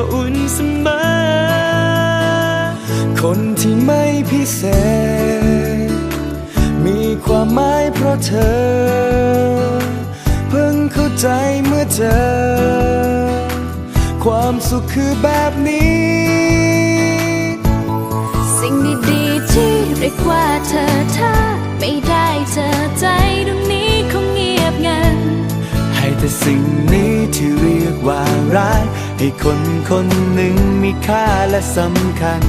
ก็อุ่นเสมอ คนที่ไม่พิเศษ มีความหมายเพราะเธอ เพิ่งเข้าใจเมื่อเจอ ความสุขคือแบบนี้ สิ่งดีๆที่เรียกว่าเธอถ้าไม่ได้เจอใจตรงนี้คงเงียบงัน ให้แต่สิ่งนี้ที่เรียกว่ารัก ให้คนคนหนึ่งมีค่าและสำคัญ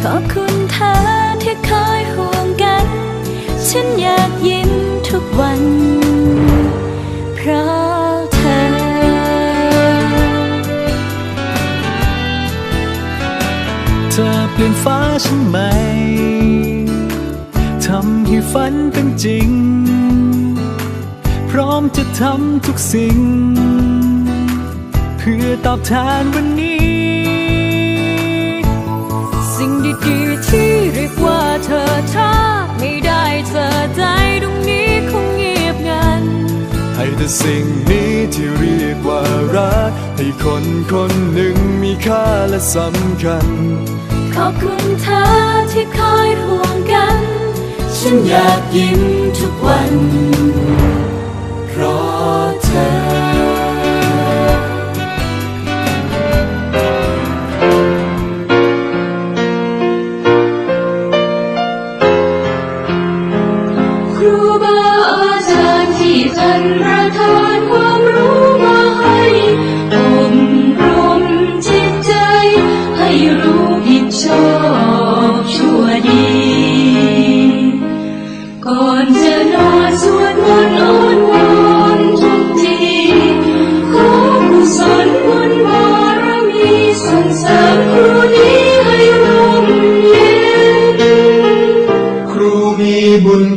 ขอบคุณเธอที่คอยห่วงกัน ฉันอยากยิ้มทุกวัน เพราะเธอ เธอเปลี่ยนฟ้าฉันไหม ทำให้ฝันเป็นจริง พร้อมจะทำทุกสิ่งเพื่อตอบแทนวันนี้ สิ่งดีๆที่เรียกว่าเธอถ้าไม่ได้เจอใจตรงนี้คงเงียบงัน ให้แต่สิ่งนี้ที่เรียกว่ารัก ให้คนคนหนึ่งมีค่าและสำคัญ ขอบคุณเธอที่คอยห่วงกัน ฉันอยากยิ้มทุกวัน เพราะเธอา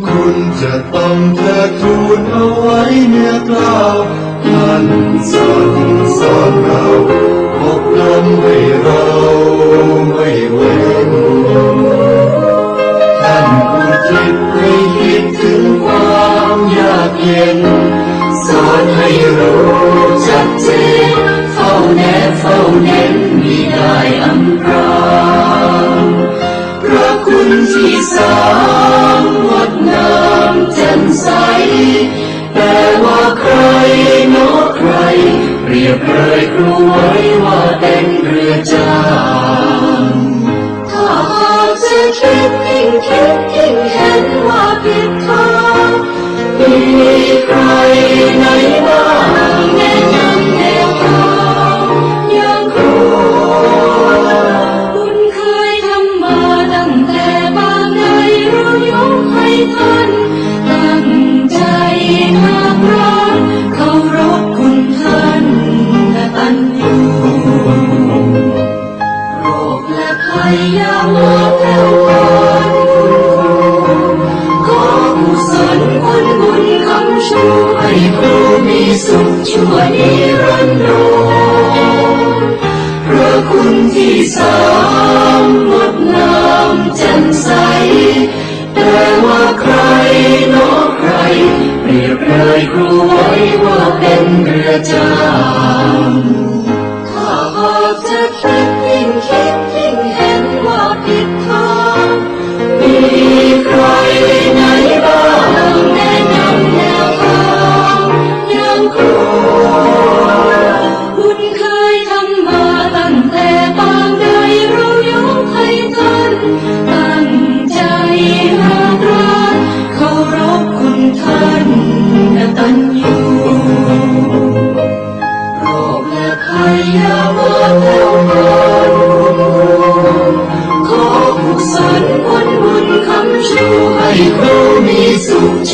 คุณจะต้องเทิดทูนเอาไว้เนื้อกล้าวท่านสอนสอนเราอบรมให้เราไม่เว้นท่านอุทิศให้คิดถึงความยากเย็น สอนให้รู้จักเจนเฝ้าแนบเฝ้าเน้นมิได้อำพรา คุณที่สามงดงามแจ่มใส แต่ว่าใครเนใคร เปรียบเลยครูไว้ว่าเป็นเรือจางถ้าหากจะคิดยิ่งคิดยิ่งเห็นว่าผิดทางมีใครไหนบ้าง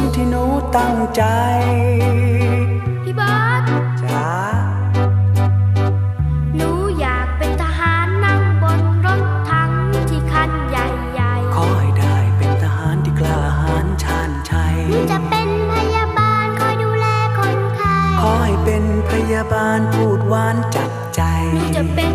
มที่หนูตั้งใจ พี่บอสจ้าหนูอยากเป็นทหารนั่งบนรถถังที่คันใหญ่ขอให้ได้เป็นทหารที่กล้าหาญชาญชัยหนูจะเป็นพยาบาลคอยดูแลคนไข้ขอให้เป็นพยาบาลพูดหวานจับใจ หนูจะเป็น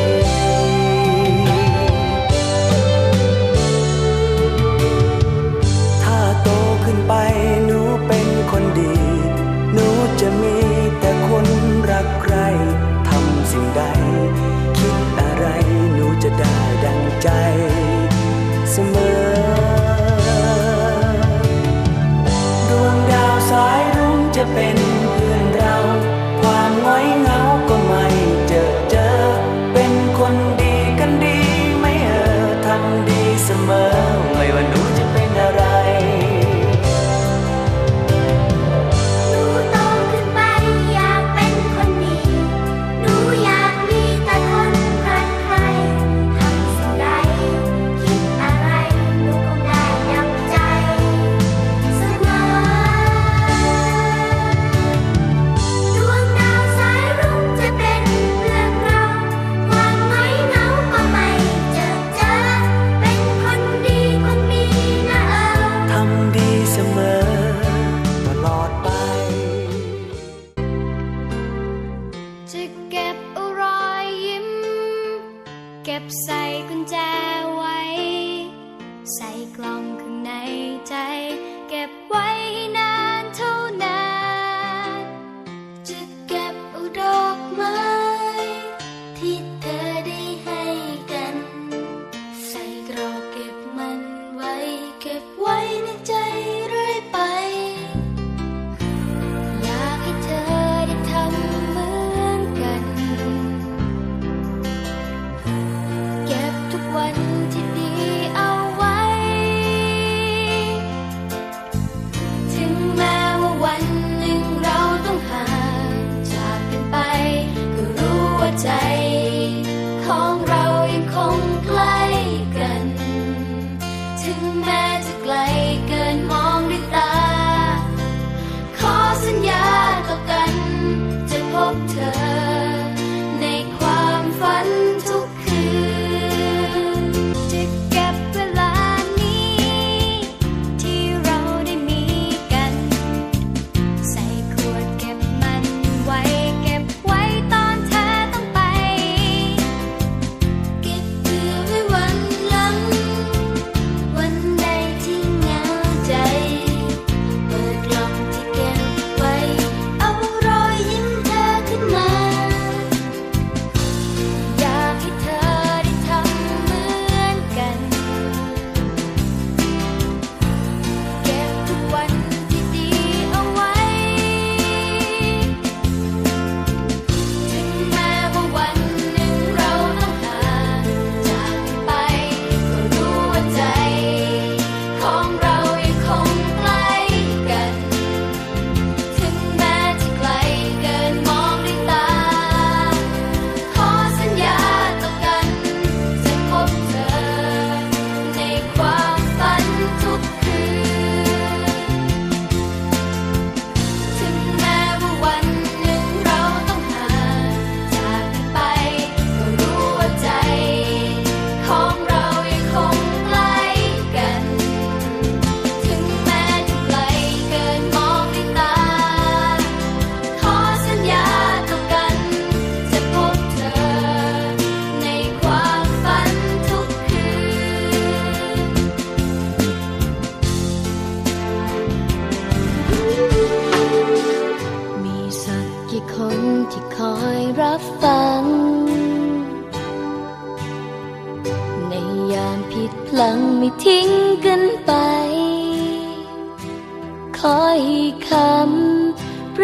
在。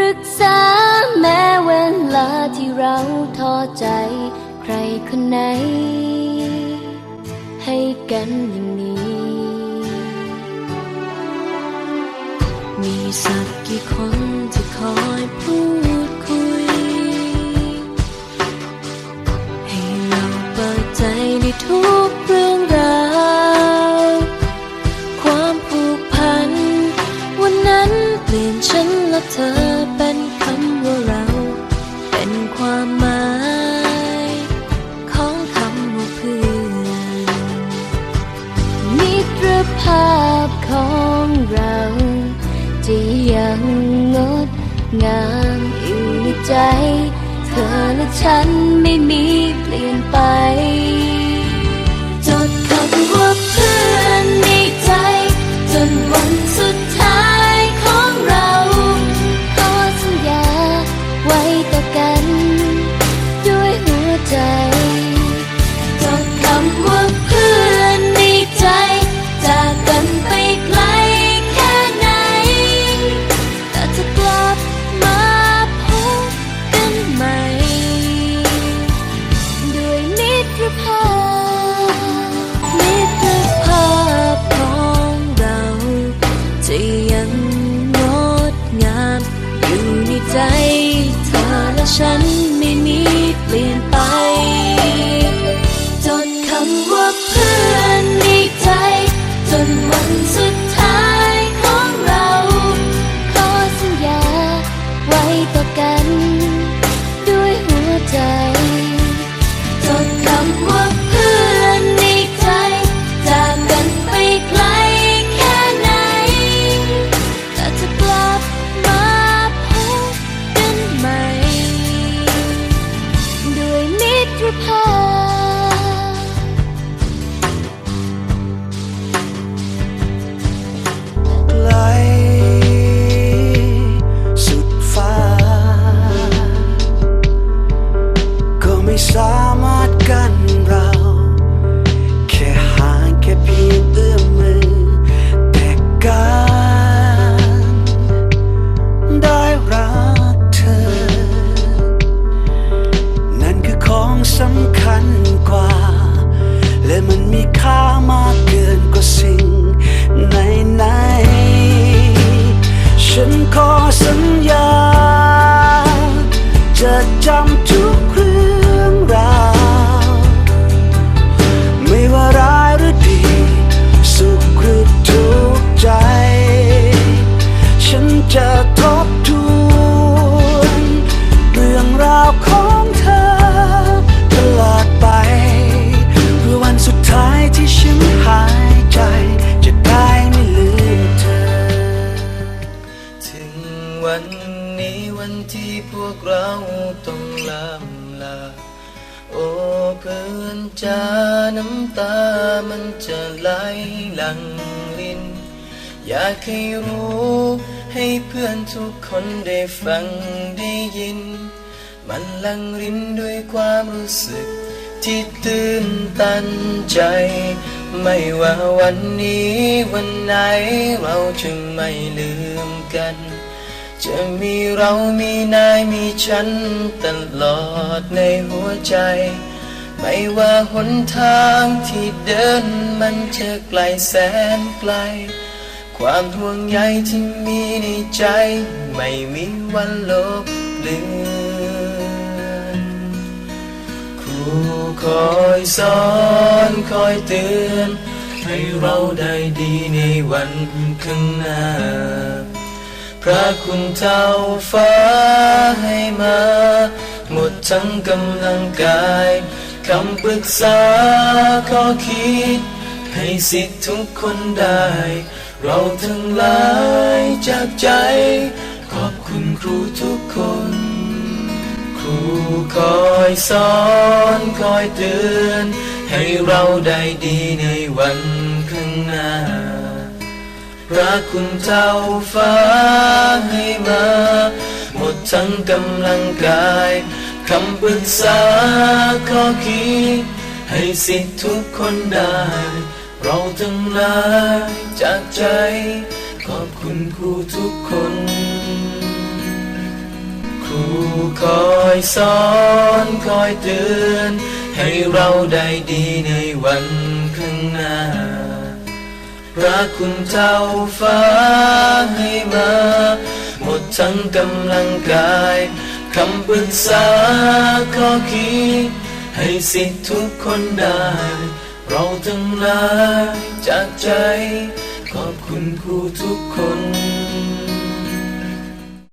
รึกษาแม้เวลาที่เราท้อใจ ใครคนไหน ให้กันอย่างนี้ มีสัก ความหมายของคำว่าเพื่อนมิตรภาพของเราจะยังงดงามอยู่ในใจ เธอและฉันไม่มีเปลี่ยนไป ลา โอ้เพื่อนจ้าน้ำตามันจะไหลหลังลิน อยากให้รู้ ให้เพื่อนทุกคนได้ฟังได้ยิน มันลังรินด้วยความรู้สึก ที่ตื่นตันใจ ไม่ว่าวันนี้วันไหนเราจะไม่ลืมกัน จะมีเรามีนายมีฉันตลอดในหัวใจ ไม่ว่าหนทางที่เดินมันจะไกลแสนไกล ความห่วงใยที่มีในใจ ไม่มีวันลบเลือนครูคอยสอนคอยเตือน ให้เราได้ดีในวันข้างหน้า ระคุณเท่าฟ้าให้มา หมดทั้งกำลังกายคำปรึกษาข้อคิด ให้สิทธิ์ทุกคนได้ เราทั้งหลายจากใจ ขอบคุณครูทุกคน ครูคอยสอนคอยเตือน ให้เราได้ดีในวันข้างหน้า พระคุณเจ้าฟ้าให้มา หมดทั้งกำลังกายคำปรึกษาข้อคิดให้สิทธิทุกคนได้ เราทั้งหลายจากใจ ขอบคุณครูทุกคน ครูคอยสอนคอยเตือน ให้เราได้ดีในวันข้างหน้า พระคุณเจ้าฟ้าให้มา หมดทั้งกำลังกายคำปรึกษาข้อคิดให้สิทธิทุกคนได้ เราทั้งหลายจากใจ ขอบคุณครูทุกคน